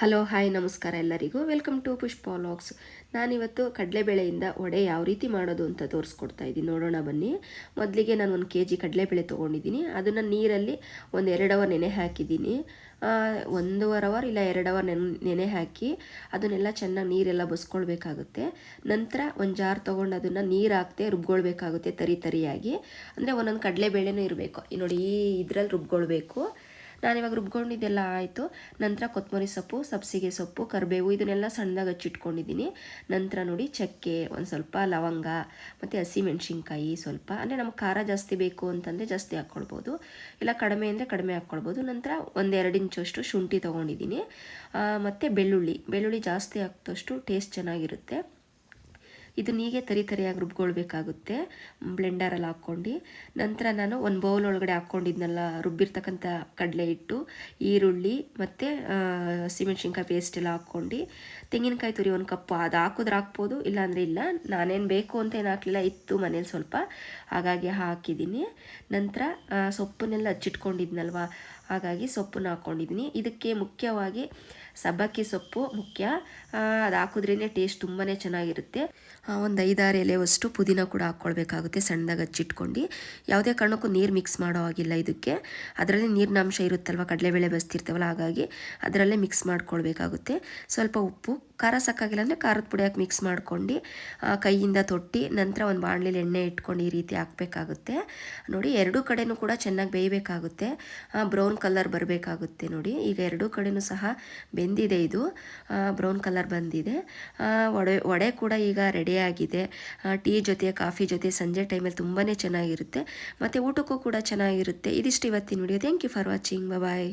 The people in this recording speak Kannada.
ಹಲೋ, ಹಾಯ್, ನಮಸ್ಕಾರ ಎಲ್ಲರಿಗೂ. ವೆಲ್ಕಮ್ ಟು ಪುಷ್ಪ ವ್ಲಾಗ್ಸ್ ನಾನಿವತ್ತು ಕಡಲೆಬೇಳೆಯಿಂದ ವಡೆ ಯಾವ ರೀತಿ ಮಾಡೋದು ಅಂತ ತೋರಿಸ್ಕೊಡ್ತಾ ಇದ್ದೀನಿ. ನೋಡೋಣ ಬನ್ನಿ. ಮೊದಲಿಗೆ ನಾನು ಒಂದು ಕೆ ಜಿ ಕಡಲೆಬೇಳೆ ತೊಗೊಂಡಿದ್ದೀನಿ. ಅದನ್ನು ನೀರಲ್ಲಿ ಒಂದು ಎರಡು ಅವರ್ ನೆನೆ ಹಾಕಿದ್ದೀನಿ. ಒಂದೂವರೆ ಅವರ್ ಇಲ್ಲ ಎರಡು ಅವರ್ ನೆನೆ ನೆನೆ ಹಾಕಿ ಅದನ್ನೆಲ್ಲ ಚೆನ್ನಾಗಿ ನೀರೆಲ್ಲ ಬಸ್ಕೊಳ್ಬೇಕಾಗುತ್ತೆ. ನಂತರ ಒಂದು ಜಾರ್ ತೊಗೊಂಡು ಅದನ್ನು ನೀರು ಹಾಕ್ತೆ ರುಬ್ಕೊಳ್ಬೇಕಾಗುತ್ತೆ ತರಿ ತರಿಯಾಗಿ. ಅಂದರೆ ಒಂದೊಂದು ಕಡಲೆಬೇಳೆನೂ ಇರಬೇಕು. ನೋಡಿ, ಈ ಇದರಲ್ಲಿ ರುಬ್ಕೊಳ್ಬೇಕು. ನಾನಿವಾಗ ರುಬ್ಕೊಂಡಿದ್ದೆಲ್ಲ ಆಯಿತು. ನಂತರ ಕೊತ್ತಂಬರಿ ಸೊಪ್ಪು, ಸಬ್ಸಿಗೆ ಸೊಪ್ಪು, ಕರಿಬೇವು ಇದನ್ನೆಲ್ಲ ಸಣ್ಣದಾಗಿ ಹಚ್ಚಿಟ್ಕೊಂಡಿದ್ದೀನಿ. ನಂತರ ನೋಡಿ ಚಕ್ಕೆ, ಒಂದು ಸ್ವಲ್ಪ ಲವಂಗ, ಮತ್ತು ಹಸಿಮೆಣ್ಸಿನ್ಕಾಯಿ ಸ್ವಲ್ಪ. ಅಂದರೆ ನಮ್ಗೆ ಖಾರ ಜಾಸ್ತಿ ಬೇಕು ಅಂತಂದರೆ ಜಾಸ್ತಿ ಹಾಕ್ಕೊಳ್ಬೋದು ಇಲ್ಲ ಕಡಿಮೆ ಅಂದರೆ ಕಡಿಮೆ ಹಾಕ್ಕೊಳ್ಬೋದು ನಂತರ ಒಂದೆರಡು ಇಂಚಷ್ಟು ಶುಂಠಿ ತೊಗೊಂಡಿದ್ದೀನಿ. ಮತ್ತು ಬೆಳ್ಳುಳ್ಳಿ. ಬೆಳ್ಳುಳ್ಳಿ ಜಾಸ್ತಿ ಹಾಕಿದಷ್ಟು ಟೇಸ್ಟ್ ಚೆನ್ನಾಗಿರುತ್ತೆ. ಇದನ್ನ ಹೀಗೆ ತರಿ ತರಿಯಾಗಿ ರುಬ್ಕೊಳ್ಬೇಕಾಗುತ್ತೆ. ಬ್ಲೆಂಡರಲ್ಲಿ ಹಾಕ್ಕೊಂಡು. ನಂತರ ನಾನು ಒಂದು ಬೌಲ್ ಒಳಗಡೆ ಹಾಕ್ಕೊಂಡಿದ್ನಲ್ಲ, ರುಬ್ಬಿರ್ತಕ್ಕಂಥ ಕಡಲೆ ಹಿಟ್ಟು, ಈರುಳ್ಳಿ ಮತ್ತು ಹಸಿಮೆಣ್ಸಿನ್ಕಾಯಿ ಪೇಸ್ಟ್ ಎಲ್ಲ ಹಾಕ್ಕೊಂಡು. ತೆಂಗಿನಕಾಯಿ ತುರಿ ಒಂದು ಕಪ್ಪು ಅದು ಹಾಕಿದ್ರೆ ಹಾಕ್ಬೋದು, ಇಲ್ಲಾಂದರೆ ಇಲ್ಲ. ನಾನೇನು ಬೇಕು ಅಂತ ಏನು ಹಾಕಲಿಲ್ಲ, ಇತ್ತು ಮನೇಲಿ ಸ್ವಲ್ಪ. ಹಾಗಾಗಿ ಹಾಕಿದ್ದೀನಿ. ನಂತರ ಸೊಪ್ಪನ್ನೆಲ್ಲ ಹಚ್ಚಿಟ್ಕೊಂಡಿದ್ನಲ್ವ ಹಾಗಾಗಿ ಸೊಪ್ಪನ್ನ ಹಾಕ್ಕೊಂಡಿದ್ದೀನಿ. ಇದಕ್ಕೆ ಮುಖ್ಯವಾಗಿ ಸಬ್ಬಕ್ಕಿ ಸೊಪ್ಪು ಮುಖ್ಯ. ಅದು ಹಾಕಿದ್ರೇ ಟೇಸ್ಟ್ ತುಂಬಾ ಚೆನ್ನಾಗಿರುತ್ತೆ. ಒಂದು ಐದಾರು ಎಲೆವಷ್ಟು ಪುದೀನ ಕೂಡ ಹಾಕ್ಕೊಳ್ಬೇಕಾಗುತ್ತೆ ಸಣ್ಣದಾಗಿ ಹಚ್ಚಿಟ್ಕೊಂಡು. ಯಾವುದೇ ಕಾರಣಕ್ಕೂ ನೀರು ಮಿಕ್ಸ್ ಮಾಡೋ ಹಾಗಿಲ್ಲ ಇದಕ್ಕೆ. ಅದರಲ್ಲಿ ನೀರಿನ ಅಂಶ ಇರುತ್ತಲ್ವ, ಕಡಲೆಬೇಳೆ ಬಸ್ತಿರ್ತಾವಲ್ಲ ಹಾಗಾಗಿ ಅದರಲ್ಲೇ ಮಿಕ್ಸ್ ಮಾಡ್ಕೊಳ್ಬೇಕಾಗುತ್ತೆ. ಸ್ವಲ್ಪ ಉಪ್ಪು ಖಾರ ಸಾಕಾಗಿಲ್ಲ ಅಂದರೆ ಖಾರದ ಪುಡಿ ಹಾಕಿ ಮಿಕ್ಸ್ ಮಾಡ್ಕೊಂಡು ಕೈಯಿಂದ ತೊಟ್ಟಿ, ನಂತರ ಒಂದು ಬಾಣಲಿಲಿ ಎಣ್ಣೆ ಇಟ್ಕೊಂಡು ಈ ರೀತಿ ಹಾಕಬೇಕಾಗುತ್ತೆ. ನೋಡಿ, ಎರಡೂ ಕಡೆನೂ ಕೂಡ ಚೆನ್ನಾಗಿ ಬೇಯಬೇಕಾಗುತ್ತೆ. ಬ್ರೌನ್ ಕಲರ್ ಬರಬೇಕಾಗುತ್ತೆ ನೋಡಿ. ಈಗ ಎರಡೂ ಕಡೆನೂ ಸಹ ಬೆಂದಿದೆ ಇದು. ಬ್ರೌನ್ ಕಲರ್ ಬಂದಿದೆ. ಒಡೆ ವಡೆ ಕೂಡ ಈಗ ರೆಡಿಯಾಗಿದೆ ಟೀ ಜೊತೆ, ಕಾಫಿ ಜೊತೆ ಸಂಜೆ ಟೈಮಲ್ಲಿ ತುಂಬಾ ಚೆನ್ನಾಗಿರುತ್ತೆ. ಮತ್ತು ಊಟಕ್ಕೂ ಕೂಡ ಚೆನ್ನಾಗಿರುತ್ತೆ. ಇದಿಷ್ಟು ಇವತ್ತಿನ video thank you for watching bye